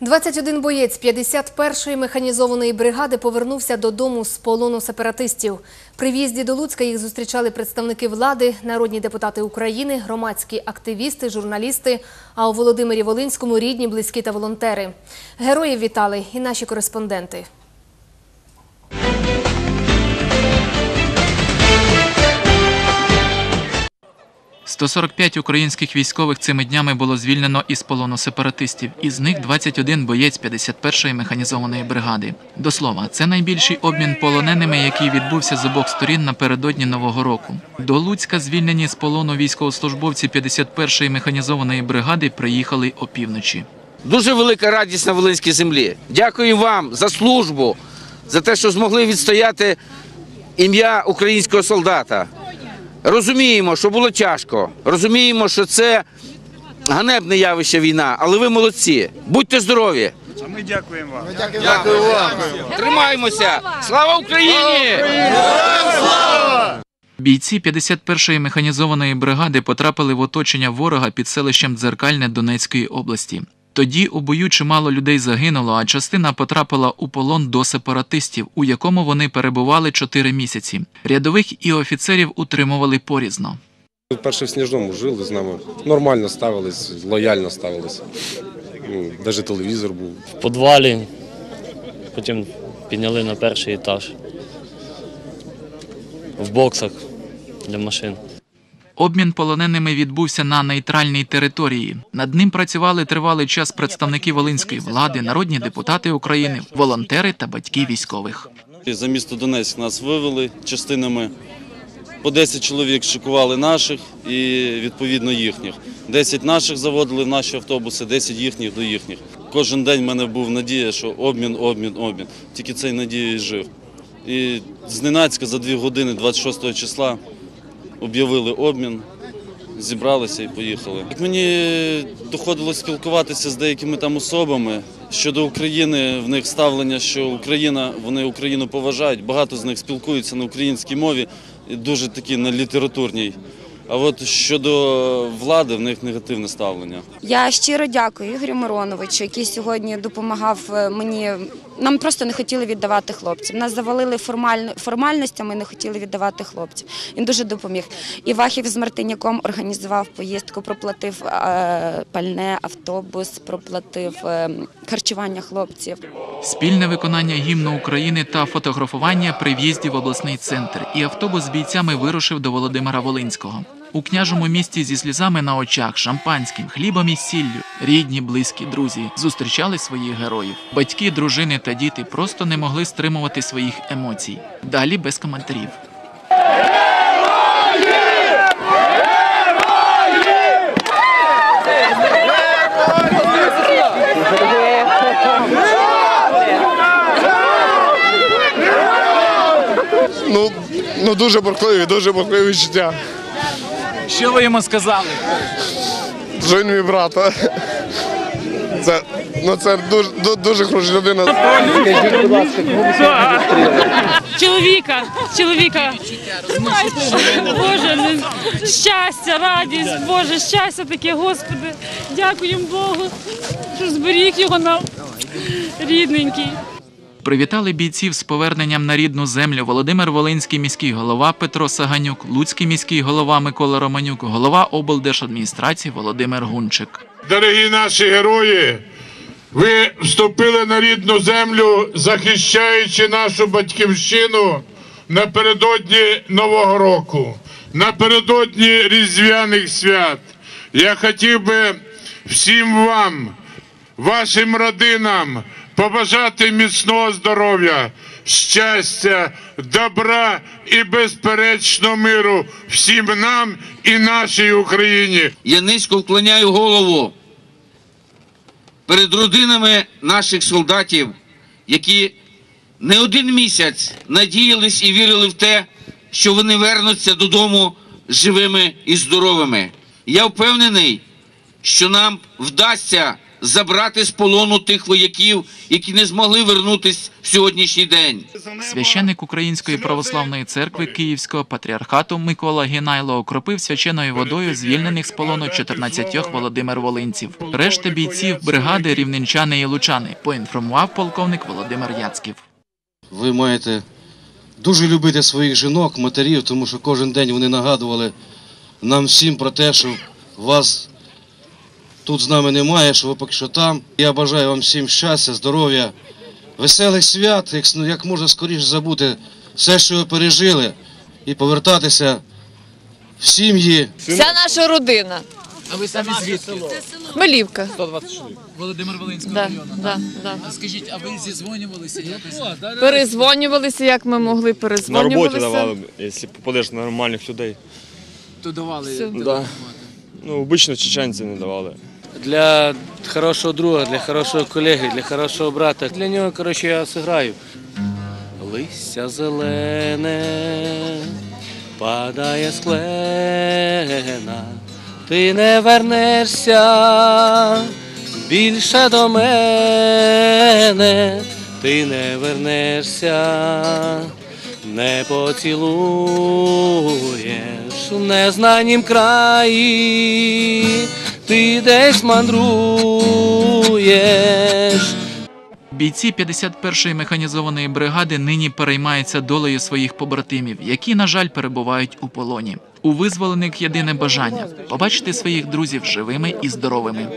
21 боєць 51-ї механізованої бригади повернувся додому з полону сепаратистів. При в'їзді до Луцька їх зустрічали представники влади, народні депутати України, громадські активісти, журналісти, а у Володимирі Волинському рідні, близькі та волонтери. Героїв вітали і наші кореспонденти. 145 українських військових цими днями було звільнено із полону сепаратистів. Із них 21 боєць 51-ї механізованої бригади. До слова, це найбільший обмін полоненими, який відбувся з обох сторін напередодні нового року. До Луцька звільнені з полону військовослужбовці 51-ї механізованої бригади приїхали опівночі. Дуже велика радість на Волинській землі. Дякую вам за службу, за те, що змогли відстояти ім'я українського солдата. Розуміємо, що було тяжко. Розуміємо, що це ганебне явище війна, але ви молодці. Будьте здорові. А ми дякуємо вам. Дякую вам. Тримаємося. Слава Україні! Бійці 51-ї механізованої бригади потрапили в оточення ворога під селищем Дзеркальне Донецької області. Тоді у бою чимало людей загинуло, а частина потрапила у полон до сепаратистів, у якому вони перебували 4 місяці. Рядових і офіцерів утримували порізно. Перше в Сніжному жили з нами. Нормально ставились, лояльно ставились. Ну, Навіть телевізор був. в підвалі, потім підняли на перший етаж. В боксах для машин. Обмін полоненими відбувся на нейтральній території. Над ним працювали тривалий час представники волинської влади, народні депутати України, волонтери та батьки військових. За місто Донецьк нас вивели частинами. По 10 чоловік шикували наших і відповідно їхніх. 10 наших заводили в наші автобуси, 10 їхніх до їхніх. Кожен день в мене був надія, що обмін, обмін, обмін. Тільки цей надія і жив. І зненацька за 2 години, 26 числа, об'явили обмін, зібралися і поїхали. Як Мені доходило спілкуватися з деякими там особами щодо України, в них ставлення, що Україна, вони Україну поважають. Багато з них спілкуються на українській мові, дуже такі на літературній. А от щодо влади, в них негативне ставлення. Я щиро дякую Ігорю Мироновичу, який сьогодні допомагав е, мені. Нам просто не хотіли віддавати хлопців. Нас завалили формаль... формальностями, не хотіли віддавати хлопців. Він дуже допоміг. І Вахів з Мартиняком організував поїздку, проплатив е, пальне, автобус, проплатив е, харчування хлопців. Спільне виконання гімну України та фотографування при в'їзді в обласний центр. І автобус з бійцями вирушив до Володимира Волинського. У княжому місті зі слізами на очах, шампанським, хлібом і сіллю, рідні, близькі, друзі зустрічали своїх героїв. Батьки, дружини та діти просто не могли стримувати своїх емоцій. Далі без коментарів. Ну, ну дуже бурхливі, дуже бурхливі відчуття. Що ви йому сказали? Що мій брат. а? Це, ну, це дуже, ду- дуже хороша людина. чоловіка, чоловіка. Боже, не- щастя, радість, Боже, щастя таке, Господи. Дякуємо Богу, що зберіг його нам рідненький. Привітали бійців з поверненням на рідну землю Володимир Волинський міський голова Петро Саганюк, Луцький міський голова Микола Романюк, голова облдержадміністрації Володимир Гунчик. Дорогі наші герої, ви вступили на рідну землю, захищаючи нашу батьківщину напередодні Нового року, напередодні Різдвяних свят. Я хотів би всім вам, вашим родинам побажати міцного здоров'я, щастя, добра і безперечно миру всім нам і нашій Україні. Я низько вклоняю голову перед родинами наших солдатів, які не один місяць надіялись і вірили в те, що вони вернуться додому живими і здоровими. Я впевнений, що нам вдасться забрати з полону тих вояків, які не змогли вернутись в сьогоднішній день. Священник Української православної церкви Київського патріархату Микола Гінайло окропив свяченою водою звільнених з полону 14 Володимир Волинців. Решта бійців бригади рівненчани і лучани, поінформував полковник Володимир Яцьків. Ви маєте дуже любити своїх жінок, матерів, тому що кожен день вони нагадували нам всім про те, що вас тут з нами немає, що ви поки що там. Я бажаю вам всім щастя, здоров'я, веселих свят, як, як можна скоріше забути все, що ви пережили, і повертатися в сім'ї. Вся наша родина. А ви самі звідки? Хмелівка. Володимир Волинського Да, да, да. Скажіть, а ви зізвонювалися якось? Перезвонювалися, як ми могли, На перезвонювалися. роботі давали, б, якщо попадеш на нормальних людей. То давали Все. Да. Ну, обично чеченці не давали. Для хорошого друга, для хорошого колеги, для хорошого брата. Для нього, коротше, я зіграю. Листя зелене, падає з клена, ти не вернешся більше до мене, ти не вернешся, не поцілуєш в незнанім краї, ти десь мандруєш. Бійці 51-ї механізованої бригади нині переймаються долею своїх побратимів, які, на жаль, перебувають у полоні. У визволених єдине бажання побачити своїх друзів живими і здоровими.